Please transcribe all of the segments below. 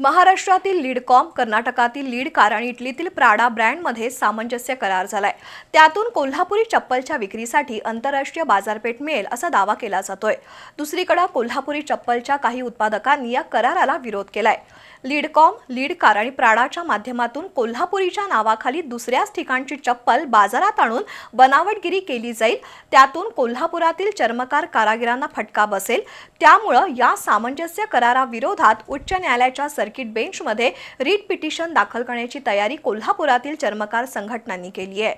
महाराष्ट्रातील लीडकॉम कर्नाटकातील lead car आणि इटलीतील प्राडा ब्रँडमध्ये सामंजस्य करार झालाय. त्यातून कोल्हापुरी चप्पलच्या विक्रीसाठी आंतरराष्ट्रीय बाजारपेठ मिळेल असा दावा केला जातोय. दुसरीकडे कोल्हापुरी चप्पलच्या काही उत्पादकांनी या कराराला विरोध केलाय. लीडकॉम लीड कार आणि प्राडाच्या माध्यमातून कोल्हापुरीच्या नावाखाली दुसऱ्याच ठिकाणची चप्पल बाजारात आणून बनावटगिरी केली जाईल. त्यातून कोल्हापुरातील चर्मकार कारागिरांना फटका बसेल. त्यामुळं या सामंजस्य कराराविरोधात उच्च न्यायालयाच्या सर्किट बेंचमध्ये रीट पिटिशन दाखल करण्याची तयारी कोल्हापुरातील चर्मकार संघटनांनी केली आहे.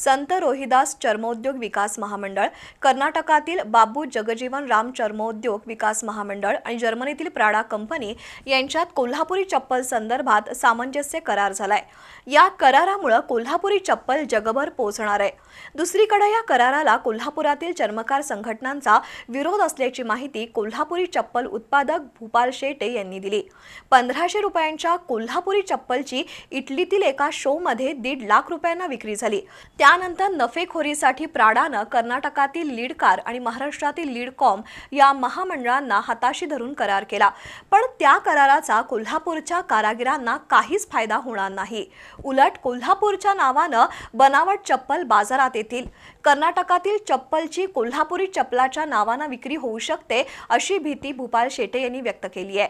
संत रोहिदास चर्मोद्योग विकास महामंडळ कर्नाटकातील बाबू जगजीवन राम चर्मोद्योग विकास महामंडळ आणि जर्मनीतील प्राडा कंपनी यांच्यात कोल्हापुरी चप्पल संदर्भात सामंजस्य करार झालाय. या करारामुळे कोल्हापुरी चप्पल जगभर पोहोचणार आहे. दुसरीकडे या कराराला कोल्हापुरातील चर्मकार संघटनांचा विरोध असल्याची माहिती कोल्हापुरी चप्पल उत्पादक भूपाल शेटे यांनी दिली. पंधराशे रुपयांच्या कोल्हापुरी चप्पलची इटलीतील एका शोमध्ये दीड लाख रुपयांना विक्री झाली. त्या त्यानंतर नफेखोरीसाठी प्राडानं कर्नाटकातील लीड कार आणि महाराष्ट्रातील लीड कॉम या महामंडळांना हाताशी धरून करार केला. पण त्या कराराचा कोल्हापूरच्या कारागिरांना काहीच फायदा होणार नाही. उलट कोल्हापूरच्या नावानं बनावट चप्पल बाजारात येतील. कर्नाटकातील चप्पलची कोल्हापुरी चप्पलाच्या नावानं विक्री होऊ शकते अशी भीती भूपाल शेटे यांनी व्यक्त केली आहे.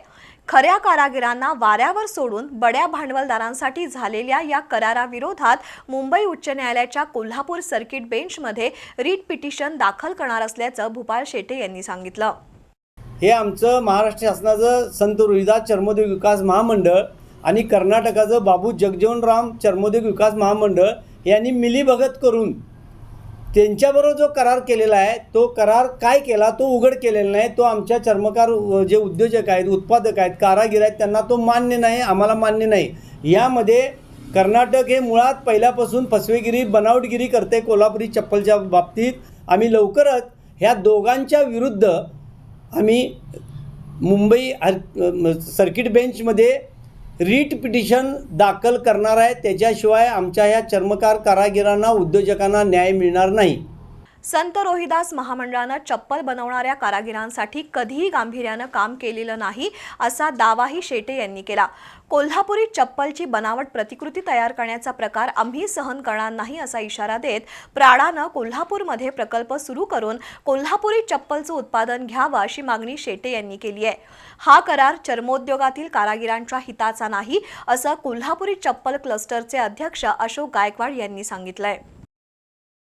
खऱ्या कारागिरांना वाऱ्यावर सोडून बड्या भांडवलदारांसाठी झालेल्या या कराराविरोधात मुंबई उच्च न्यायालयाच्या कोल्हापूर सर्किट बेंचमध्ये रीट पिटिशन दाखल करणार असल्याचं भूपाल शेटे यांनी सांगितलं. हे आमचं महाराष्ट्र शासनाचं संत रोहिदास चर्मोद्योग विकास महामंडळ आणि कर्नाटकाचं बाबू जगजीवनराम चर्मोद्योग विकास महामंडळ यांनी मिलीभगत करून त्यांच्याबरोबर जो करार केलेला आहे तो करार काय केला तो उघड केलेला नाही तो आमच्या चर्मकार जे उद्योजक आहेत उत्पादक आहेत कारागीर आहेत त्यांना तो मान्य नाही आम्हाला मान्य नाही. यामध्ये कर्नाटक हे मुळात पहिल्यापासून फसवेगिरी बनावटगिरी करते कोल्हापुरी चप्पलच्या बाबतीत. आम्ही लवकरच ह्या दोघांच्या विरुद्ध आम्ही मुंबई हर सर्किट बेंचमध्ये रीट पिटिशन दाखल करणार आहे. त्याच्याशिवाय आमच्या ह्या चर्मकार कारागिरांना उद्योजकांना न्याय मिळणार नाही. संत रोहिदास महामंडळानं चप्पल बनवणाऱ्या कारागिरांसाठी कधीही गांभीर्यानं काम केलेलं नाही असा दावाही शेटे यांनी केला. कोल्हापुरी चप्पलची बनावट प्रतिकृती तयार करण्याचा प्रकार आम्ही सहन करणार नाही असा इशारा देत प्राडानं कोल्हापूरमध्ये प्रकल्प सुरू करून कोल्हापुरी चप्पलचं उत्पादन घ्यावं अशी मागणी शेटे यांनी केली आहे. हा करार चर्मोद्योगातील कारागिरांच्या हिताचा नाही असं कोल्हापुरी चप्पल क्लस्टरचे अध्यक्ष अशोक गायकवाड यांनी सांगितलंय.